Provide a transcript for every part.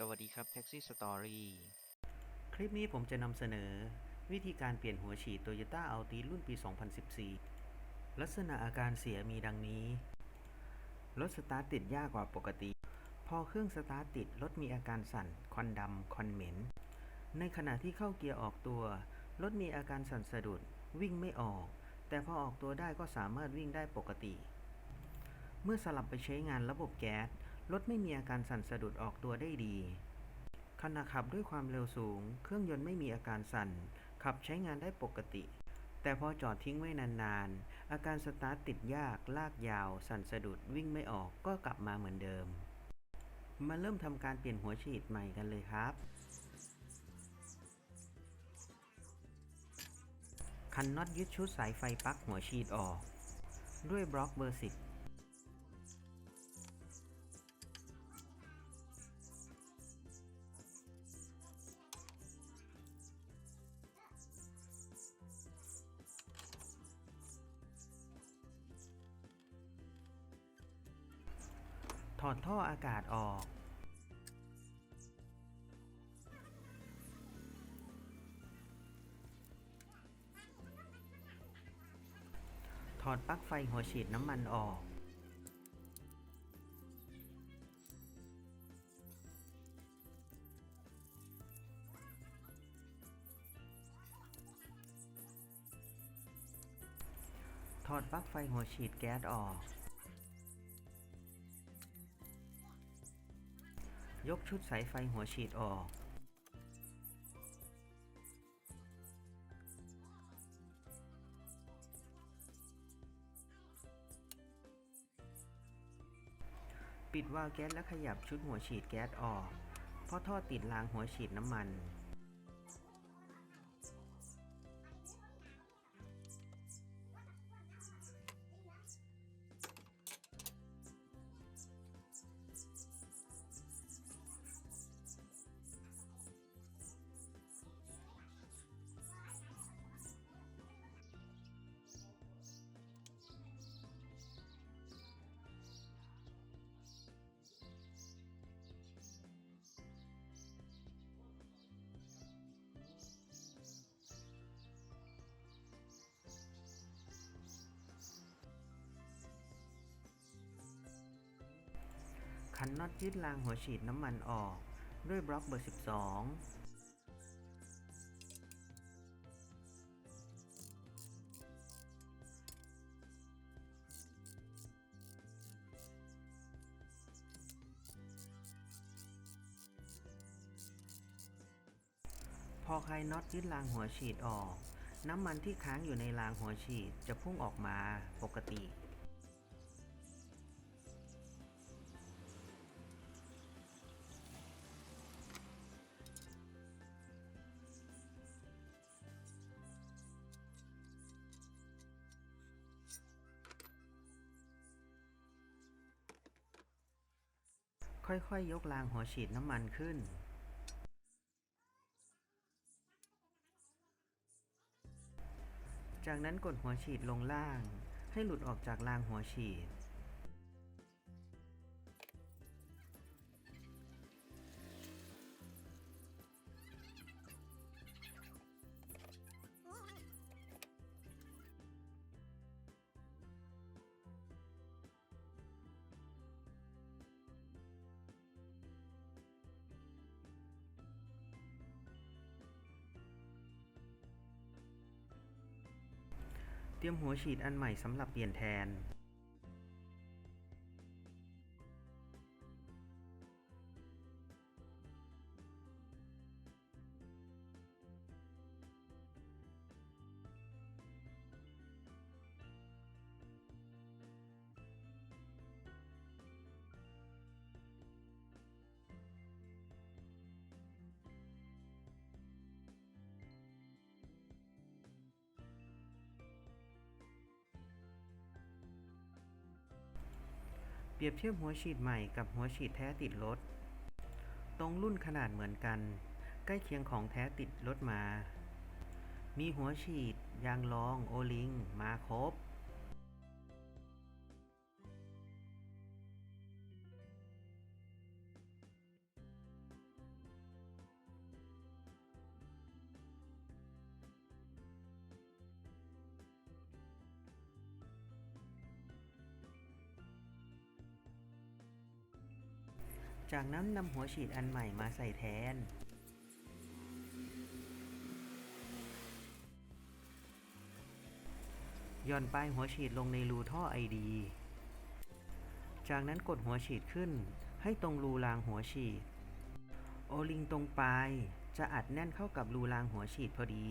สวัสดีครับ Taxi Story คลิปนี้ผมจะนำเสนอ วิธีการเปลี่ยนหัวฉีด Toyota Altis รุ่นปี 2014 ลักษณะอาการเสียมีดังนี้ รถสตาร์ทติดยากกว่าปกติ พอเครื่องสตาร์ทติด รถมีอาการสั่น ควันดำ ควันเหม็น ในขณะที่เข้าเกียร์ออกตัว รถมีอาการสั่นสะดุด วิ่งไม่ออก แต่พอออกตัวได้ก็สามารถวิ่งได้ปกติ เมื่อสลับไปใช้งานระบบแก๊ส รถไม่มีอาการสั่นสะดุดออกตัวได้ดี ขณะขับด้วยความเร็วสูง เครื่องยนต์ไม่มีอาการสั่น ขับใช้งานได้ปกติ แต่พอจอดทิ้งไว้นานๆ อาการสตาร์ทติดยาก ลากยาว สั่นสะดุดวิ่งไม่ออกก็กลับมาเหมือนเดิม มาเริ่มทำการเปลี่ยนหัวฉีดใหม่กันเลยครับคันน็อตยึดชุดสายไฟปลั๊กหัวฉีดออก ด้วยบล็อกเบอร์10 ถอดท่ออากาศออก ถอดปลั๊กไฟหัวฉีดน้ำมันออก ถอดปลั๊กไฟหัวฉีดแก๊สออก ยกชุดสายไฟหัวฉีดออก ปิดวาล์วแก๊สและขยับชุดหัวฉีดแก๊สออก เพราะท่อติดรางหัวฉีดน้ำมัน น็อตยึดรางหัวฉีดน้ำมันออก ด้วยบล็อกเบอร์ 12พอคลายน็อตยึดรางหัวฉีดออก น้ำมันที่ค้างอยู่ในรางหัวฉีดจะพุ่งออกมาปกติ ค่อยๆยกรางหัวฉีดน้ำมันขึ้น จากนั้นกดหัวฉีดลงล่าง ให้หลุดออกจากรางหัวฉีด เตรียมหัวฉีดอันใหม่สำหรับเปลี่ยนแทน เปรียบเทียบหัวฉีดใหม่กับหัวฉีดแท้ติดรถ ตรงรุ่นขนาดเหมือนกัน ใกล้เคียงของแท้ติดรถมา มีหัวฉีด ยางรอง โอลิง มาครบ จากนั้นนำหัวฉีดอันใหม่มาใส่แทน ย่อนปลายหัวฉีดลงในรูท่อไอดี จากนั้นกดหัวฉีดขึ้น ให้ตรงรูรางหัวฉีด โอลิงตรงปลายจะอัดแน่นเข้ากับรูรางหัวฉีดพอดี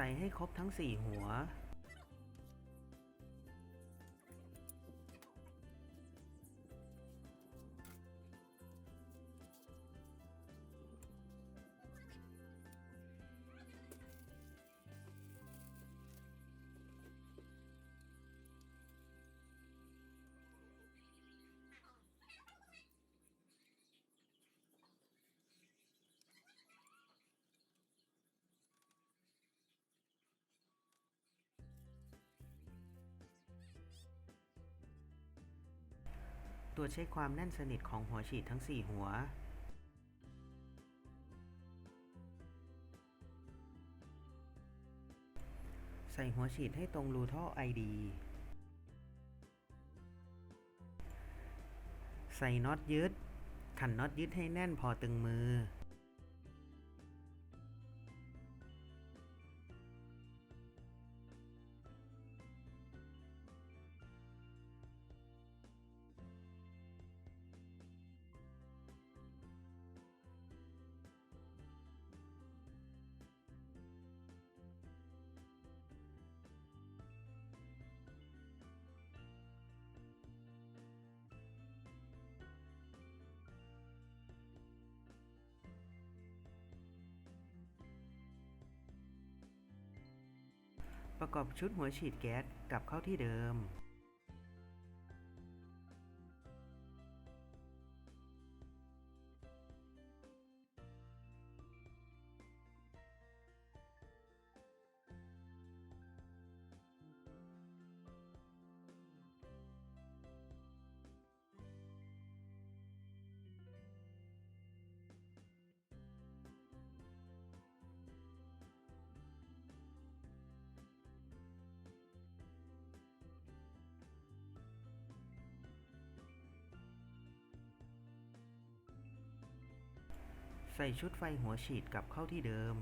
ใส่ให้ครบทั้ง 4 หัว ตรวจเช็คความแน่นสนิทของหัวฉีดทั้ง 4 หัว ใส่หัวฉีดให้ตรงรูท่อ ID ใส่น็อตยึดขันน็อตยึดให้แน่นพอตึงมือ ประกอบชุดหัวฉีดแก๊สกลับเข้าที่เดิม ใส่ชุดไฟหัวฉีดกลับเข้าที่เดิม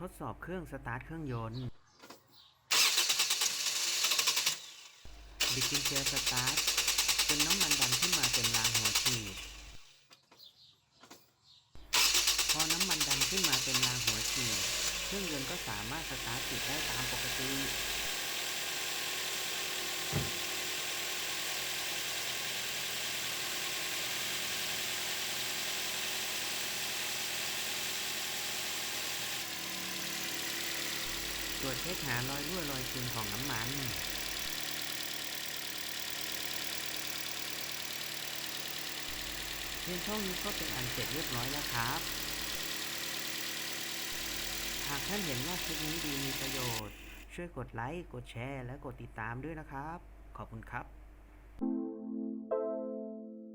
ทดสอบเครื่องสตาร์ทเครื่องยนต์บิดกุญแจสตาร์ทจนน้ำมันดันขึ้นมาเต็มรางหัวฉีด พอน้ำมันดันขึ้นมาเต็มรางหัวฉีด เครื่องยนต์ก็สามารถสตาร์ทติดได้ตามปกติ ตรวจเช็คหารอยรั่วรอยซึมของน้ำมันเพียงเท่านี้ก็เป็นอันเสร็จเรียบร้อยแล้วครับ หากท่านเห็นว่าคลิปนี้ดีมีประโยชน์ ช่วยกดไลค์ กดแชร์ และกดติดตามด้วยนะครับ ขอบคุณครับ